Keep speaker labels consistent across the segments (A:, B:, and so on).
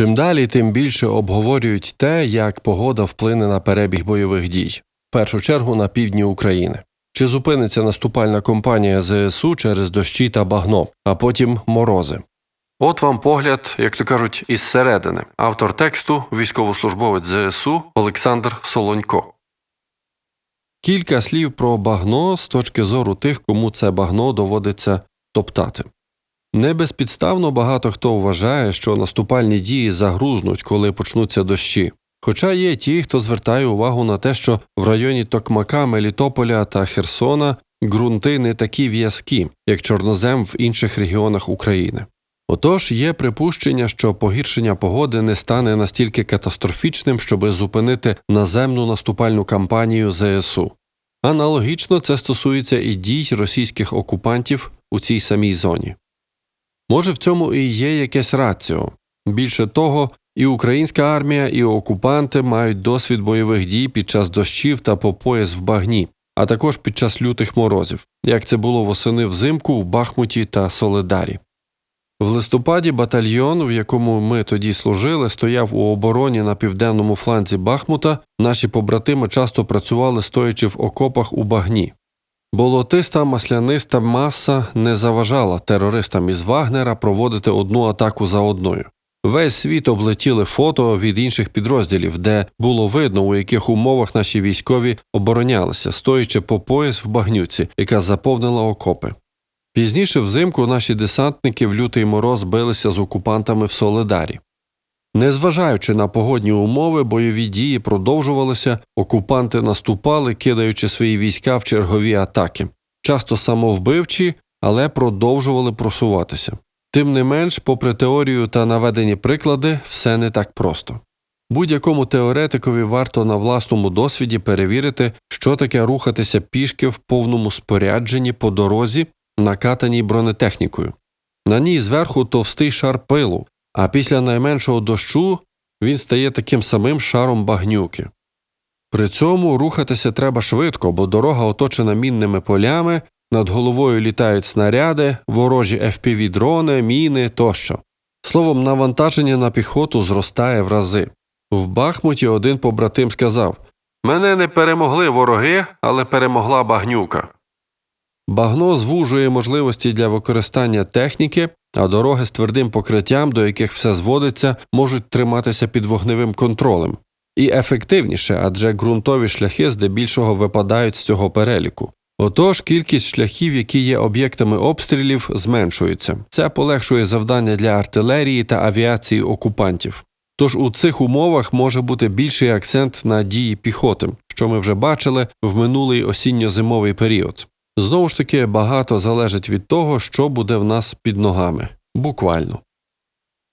A: Чим далі, тим більше обговорюють те, як погода вплине на перебіг бойових дій, в першу чергу на півдні України. Чи зупиниться наступальна кампанія ЗСУ через дощі та багно, а потім морози? От вам погляд, як то кажуть, із середини. Автор тексту військовослужбовець ЗСУ Олександр Солонько. Кілька слів про багно з точки зору тих, кому це багно доводиться топтати. Не безпідставно багато хто вважає, що наступальні дії загрузнуть, коли почнуться дощі. Хоча є ті, хто звертає увагу на те, що в районі Токмака, Мелітополя та Херсона ґрунти не такі в'язкі, як чорнозем в інших регіонах України. Отож, є припущення, що погіршення погоди не стане настільки катастрофічним, щоби зупинити наземну наступальну кампанію ЗСУ. Аналогічно це стосується і дій російських окупантів у цій самій зоні. Може, в цьому і є якесь раціо. Більше того, і українська армія, і окупанти мають досвід бойових дій під час дощів та по пояс в багні, а також під час лютих морозів, як це було восени взимку в Бахмуті та Соледарі. В листопаді батальйон, в якому ми тоді служили, стояв у обороні на південному фланзі Бахмута. Наші побратими часто працювали стоячи в окопах у багні. Болотиста масляниста маса не заважала терористам із Вагнера проводити одну атаку за одною. Весь світ облетіли фото від інших підрозділів, де було видно, у яких умовах наші військові оборонялися, стоячи по пояс в багнюці, яка заповнила окопи. Пізніше взимку наші десантники в лютий мороз билися з окупантами в Соледарі. Незважаючи на погодні умови, бойові дії продовжувалися, окупанти наступали, кидаючи свої війська в чергові атаки, часто самовбивчі, але продовжували просуватися. Тим не менш, попри теорію та наведені приклади, все не так просто. Будь-якому теоретикові варто на власному досвіді перевірити, що таке рухатися пішки в повному спорядженні по дорозі, накатаній бронетехнікою. На ній зверху товстий шар пилу, а після найменшого дощу він стає таким самим шаром багнюки. При цьому рухатися треба швидко, бо дорога оточена мінними полями, над головою літають снаряди, ворожі fpv дрони, міни тощо. Словом, навантаження на піхоту зростає в рази. В Бахмуті один побратим сказав Мене не перемогли вороги, але перемогла багнюка. Багно звужує можливості для використання техніки, а дороги з твердим покриттям, до яких все зводиться, можуть триматися під вогневим контролем. І ефективніше, адже ґрунтові шляхи здебільшого випадають з цього переліку. Отож, кількість шляхів, які є об'єктами обстрілів, зменшується. Це полегшує завдання для артилерії та авіації окупантів. Тож у цих умовах може бути більший акцент на дії піхоти, що ми вже бачили в минулий осінньо-зимовий період. Знову ж таки, багато залежить від того, що буде в нас під ногами. Буквально.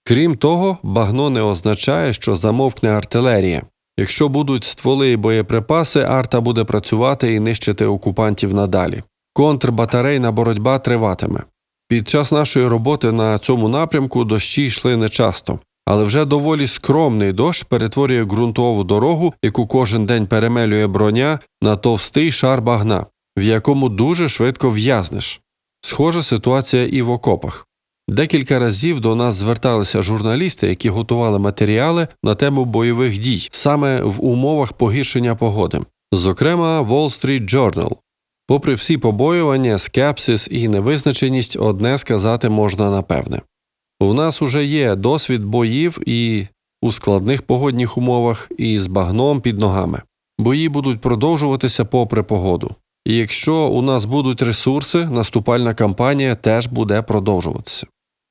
A: Крім того, багно не означає, що замовкне артилерія. Якщо будуть стволи і боєприпаси, арта буде працювати і нищити окупантів надалі. Контрбатарейна боротьба триватиме. Під час нашої роботи на цьому напрямку дощі йшли нечасто, але вже доволі скромний дощ перетворює ґрунтову дорогу, яку кожен день перемелює броня, на товстий шар багна, в якому дуже швидко в'язнеш. Схожа ситуація і в окопах. Декілька разів до нас зверталися журналісти, які готували матеріали на тему бойових дій саме в умовах погіршення погоди, зокрема Wall Street Journal. Попри всі побоювання, скепсис і невизначеність, одне сказати можна напевне. У нас уже є досвід боїв і у складних погодних умовах, і з багном під ногами. Бої будуть продовжуватися попри погоду. І якщо у нас будуть ресурси, наступальна кампанія теж буде продовжуватися.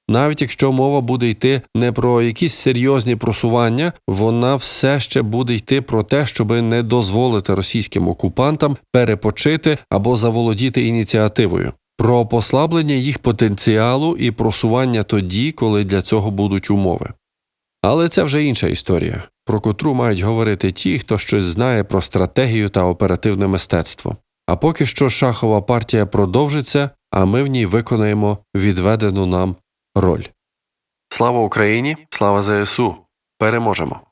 A: Навіть якщо мова буде йти не про якісь серйозні просування, вона все ще буде йти про те, щоб не дозволити російським окупантам перепочити або заволодіти ініціативою, про послаблення їх потенціалу і просування тоді, коли для цього будуть умови. Але це вже інша історія, про котру мають говорити ті, хто щось знає про стратегію та оперативне мистецтво. А поки що шахова партія продовжиться, а ми в ній виконаємо відведену нам роль. Слава Україні! Слава ЗСУ! Переможемо!